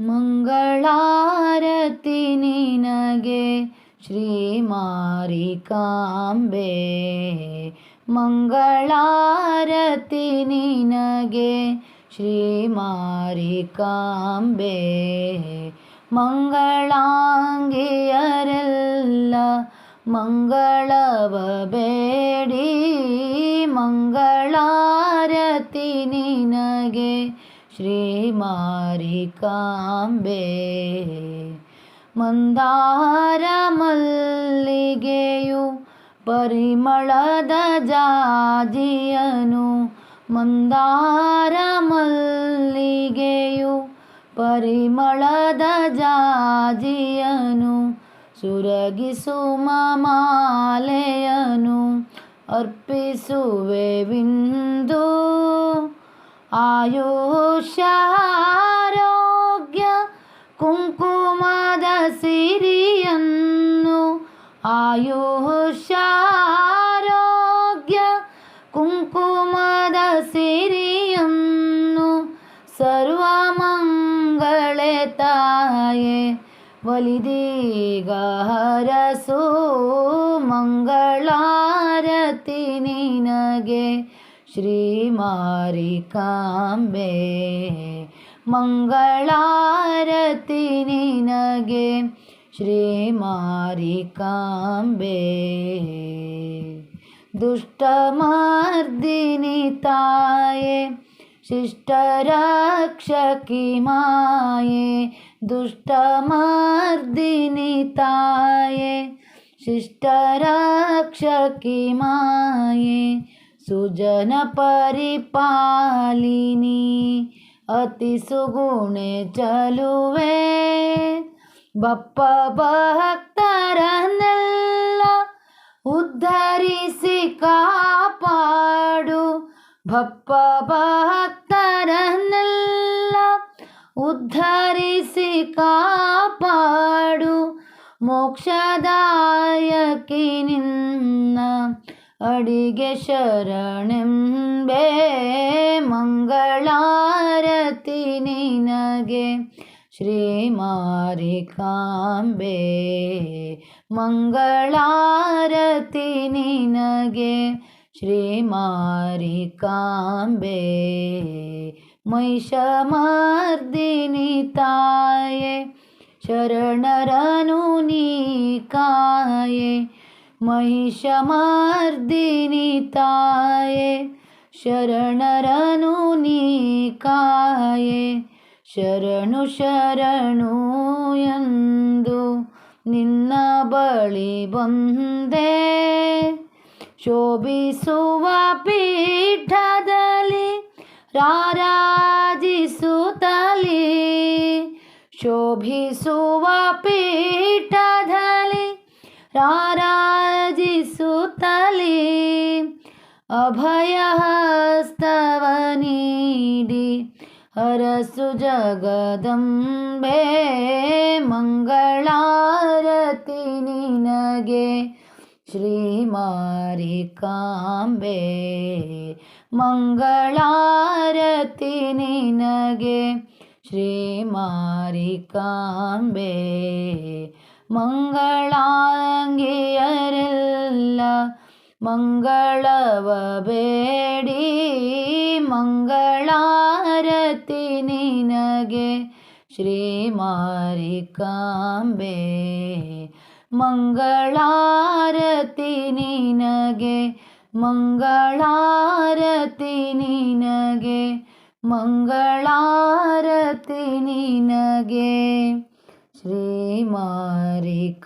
ಮಂಗಳಾರತಿ ನಿನಗೆ ಶ್ರೀ ಮಾರಿಕಾಂಬೆ. ಮಂಗಳಾರತಿ ನಿನಗೆ ಶ್ರೀ ಮಾರಿಕಾಂಬೆ. ಮಂಗಳಾಂಗಿಯರೆಲ್ಲ ಮಂಗಳವ ಬೇಡಿ. ಮಂಗಳಾರತಿ ನಿನಗೆ ಶ್ರೀ ಮಾರಿಕಾಂಬೆ ಮಂದಾರ ಮಲ್ಲಿಗೆಯು ಪರಿಮಳದ ಜಾಜಿಯನು. ಮಂದಾರ ಮಲ್ಲಿಗೆಯು ಪರಿಮಳದ ಜಾಜಿಯನು. ಸುರಗಿಸುಮ ಮಾಲೆಯನು ಅರ್ಪಿಸುವೆ ವಿಂದು. ಆಯುಷ್ಯಾರೋಗ್ಯ ಕುಂಕುಮದ ಸಿರಿಯನ್ನು ಆಯುಷ್ಯಾರೋಗ್ಯ ಕುಂಕುಮದ ಸಿರಿಯನ್ನು ಸರ್ವಮಂಗಳೆ ತಾಯೆ ಒಲಿದೀಗ ಹರಸು ಮಂಗಳಾರತಿ ನಿನಗೆ श्रीमारिकाम्बे हे मङ्गलारतिनिगे श्रीमारकाम्बे हे दुष्टमर्दिनीताय शिष्ट रक्ष कि दुष्टमार्दिनीताय शिष्टराक्ष कि ಸುಜನ ಪರಿಪಾಲಿನಿ, ಅತಿ ಸುಗುಣೆ ಚಲುವೆ. ಬಪ್ಪ ಭಕ್ತರನ್ನೆಲ್ಲ ಉದ್ಧರಿಸಿ ಕಾಪಾಡು. ಬಪ್ಪ ಭಕ್ತರನ್ನೆಲ್ಲ ಉದ್ಧರಿಸಿ ಕಾಪಾಡು. ಮೋಕ್ಷದಾಯಕಿ ನಿನ್ನ ಅಡಿಗೆ ಶರಣೆಂಬೆ ಮಂಗಳಾರತಿ ನಿನಗೆ ಶ್ರೀ ಮಾರಿಕಾಂಬೆ ಮಂಗಳಾರತಿ ನಿನಗೆ ಶ್ರೀ ಮಾರಿಕಾಂಬೆ ಮಹಿಷಮರ್ದಿನಿ ತಾಯೆ ಶರಣರನು ನೀ ಕಾಯೆ ಮಹಿಷಮರ್ದಿನಿ ತಾಯೆ, ಶರಣರನು ನೀ ಶರಣು ಶರಣು ಎಂದು ನಿನ್ನ ಬಳಿ ಬಂದೆ. ಶೋಭಿಸುವ ಪೀಠದಲ್ಲಿ ರಾರಾಜಿಸುತ್ತಲಿ, ಶೋಭಿಸುವ ಪೀಠದಲ್ಲಿ ರಾರಾಜಿಸುತ್ತಲಿ ಅಭಯಹಸ್ತವ ನೀಡಿ ಹರಸು ಜಗದಂಬೆ ಮಂಗಳಾರತಿ ನಿನಗೆ. ಶ್ರೀ ಮಾರಿಕಾಂಬೆ ಮಂಗಳಾರತಿ ನಿನಗೆ. ಶ್ರೀ ಮಾರಿಕಾಂಬೆ ಮಂಗಳಾಂಗಿಯರೆಲ್ಲ ಮಂಗಳವ ಬೇಡಿ ಮಂಗಳಾರತಿ ನಿನಗೆ ಶ್ರೀ ಮಾರಿಕಾಂಬೆ. ಮಂಗಳಾರತಿ ನಿನಗೆ ಮಂಗಳಾರತಿ ನಿನಗೆ ಮಂಗಳಾರತಿ ನಿನಗೆ ಶ್ರೀ ಮಾರಿಕಾಂಬೆ.